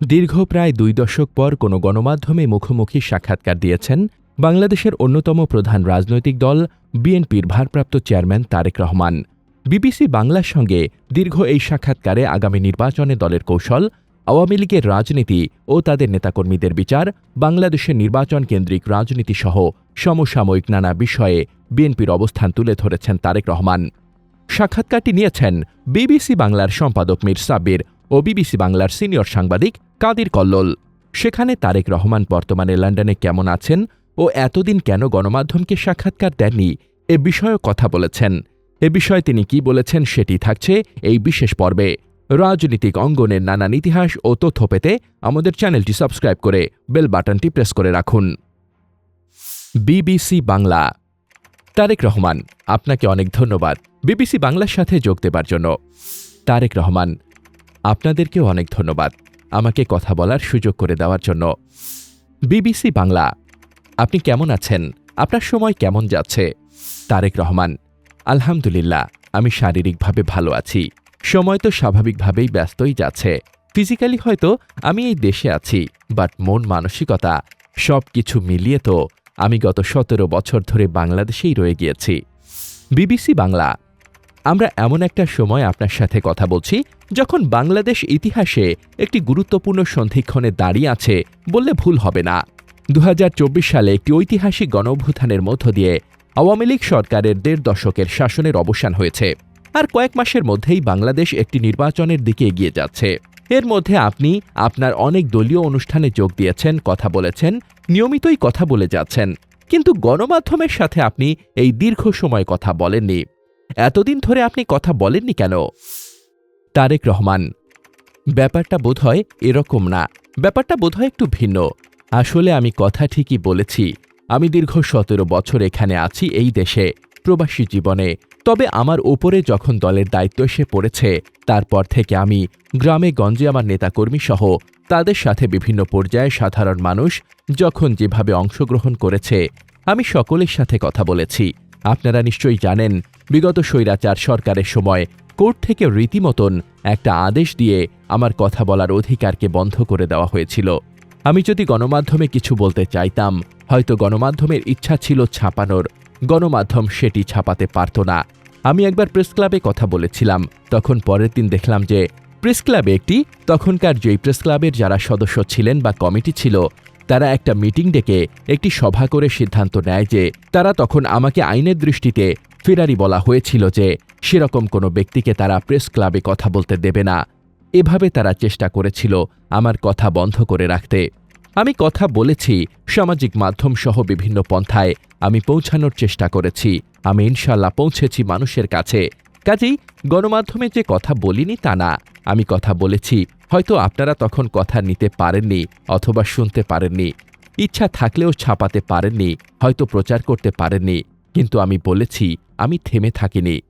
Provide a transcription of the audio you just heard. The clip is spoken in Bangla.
দীর্ঘ প্রায় দুই দশক পর কোনো গণমাধ্যমে মুখোমুখি সাক্ষাৎকার দিয়েছেন বাংলাদেশের অন্যতম প্রধান রাজনৈতিক দল বিএনপির ভারপ্রাপ্ত চেয়ারম্যান তারেক রহমান। বিবিসি বাংলার সঙ্গে দীর্ঘ এই সাক্ষাৎকারে আগামী নির্বাচনে দলের কৌশল, আওয়ামী লীগের রাজনীতি ও তাদের নেতাকর্মীদের বিচার, বাংলাদেশের নির্বাচন কেন্দ্রিক রাজনীতি সহ সমসাময়িক নানা বিষয়ে বিএনপির অবস্থান তুলে ধরেছেন তারেক রহমান। সাক্ষাৎকারটি নিয়েছেন বিবিসি বাংলার সম্পাদক মীর সাব্বির ও বিবিসি বাংলার সিনিয়র সাংবাদিক কাদির কল্লোল। সেখানে তারেক রহমান বর্তমানে লন্ডনে কেমন আছেন ও এতদিন কেন গণমাধ্যমকে সাক্ষাৎকার দেননি, এ বিষয়েও কথা বলেছেন। এ বিষয়ে তিনি কি বলেছেন সেটি থাকছে এই বিশেষ পর্বে। রাজনীতিক অঙ্গনের নানান ইতিহাস ও তথ্য পেতে আমাদের চ্যানেলটি সাবস্ক্রাইব করে বেল বাটনটি প্রেস করে রাখুন। বিবিসি বাংলা। তারেক রহমান, আপনাকে অনেক ধন্যবাদ। বিবিসি বাংলার সাথে যোগ দেবার জন্য। তারেক রহমান আপনাদেরকেও অনেক ধন্যবাদ। আমাকে কথা বলার সুযোগ করে দেওয়ার জন্য। বিবিসি বাংলা, আপনি কেমন আছেন? আপনার সময় কেমন যাচ্ছে? তারেক রহমান, আলহামদুলিল্লাহ, আমি শারীরিকভাবে ভালো আছি। সময় তো স্বাভাবিকভাবেই ব্যস্তই যাচ্ছে। ফিজিক্যালি হয়তো আমি এই দেশে আছি, বাট মন মানসিকতা সব কিছু মিলিয়ে তো আমি গত সতেরো বছর ধরে বাংলাদেশেই রয়ে গিয়েছি। বিবিসি বাংলা আমরা এমন একটা সময় আপনার সাথে কথা বলছি, যখন বাংলাদেশ ইতিহাসে একটি গুরুত্বপূর্ণ সন্ধিক্ষণে দাঁড়িয়ে আছে বললে ভুল হবে না। দু হাজার চব্বিশ সালে একটি ঐতিহাসিক গণঅভ্যুত্থানের মধ্য দিয়ে আওয়ামী লীগ সরকারের দেড় দশকের শাসনের অবসান হয়েছে আর কয়েক মাসের মধ্যেই বাংলাদেশ একটি নির্বাচনের দিকে এগিয়ে যাচ্ছে। এর মধ্যে আপনি আপনার অনেক দলীয় অনুষ্ঠানে যোগ দিয়েছেন, কথা বলেছেন, নিয়মিতই কথা বলে যাচ্ছেন, কিন্তু গণমাধ্যমের সাথে আপনি এই দীর্ঘ সময় কথা বলেননি। এতদিন ধরে আপনি কথা বলেননি কেন? তারেক রহমান, ব্যাপারটা বোধহয় এরকম না। ব্যাপারটা বোধহয় একটু ভিন্ন। আসলে আমি কথা ঠিকই বলেছি। আমি দীর্ঘ সতেরো বছর এখানে আছি এই দেশে, প্রবাসী জীবনে। তবে আমার ওপরে যখন দলের দায়িত্ব এসে পড়েছে, তারপর থেকে আমি গ্রামে গঞ্জে আমার নেতাকর্মী সহ তাদের সাথে বিভিন্ন পর্যায়ে সাধারণ মানুষ যখন যেভাবে অংশগ্রহণ করেছে, আমি সকলের সাথে কথা বলেছি। আপনারা নিশ্চয়ই জানেন বিগত স্বৈরাচার সরকারের সময় কোর্ট থেকে রীতিমতন একটা আদেশ দিয়ে আমার কথা বলার অধিকারকে বন্ধ করে দেওয়া হয়েছিল। আমি যদি গণমাধ্যমে কিছু বলতে চাইতাম, হয়তো গণমাধ্যমের ইচ্ছা ছিল ছাপানোর। গণমাধ্যম সেটি ছাপাতে পারত না। আমি একবার প্রেস ক্লাবে কথা বলেছিলাম, তখন পরের দিন দেখলাম যে প্রেস ক্লাবে একটি তখনকার যেই প্রেস ক্লাবের যারা সদস্য ছিলেন বা কমিটি ছিল, তারা একটা মিটিং ডেকে একটি সভা করে সিদ্ধান্ত নেয় যে তারা তখন আমাকে আইনের দৃষ্টিতে ফেরারি বলা হয়েছিল যে, সেরকম কোনো ব্যক্তিকে তারা প্রেস ক্লাবে কথা বলতে দেবে না। এভাবে তারা চেষ্টা করেছিল আমার কথা বন্ধ করে রাখতে। আমি কথা বলেছি, সামাজিক মাধ্যম সহ বিভিন্ন পন্থায় আমি পৌঁছানোর চেষ্টা করেছি। আমি ইনশাল্লাহ পৌঁছেছি মানুষের কাছে। কাজেই গণমাধ্যমে যে কথা বলিনি তা না। আমি কথা বলেছি, হয়তো আপনারা তখন কথা নিতে পারেননি অথবা শুনতে পারেননি। ইচ্ছা থাকলেও ছাপাতে পারেননি, হয়তো প্রচার করতে পারেননি। কিন্তু আমি বলেছি আমি থেমে থাকিনি।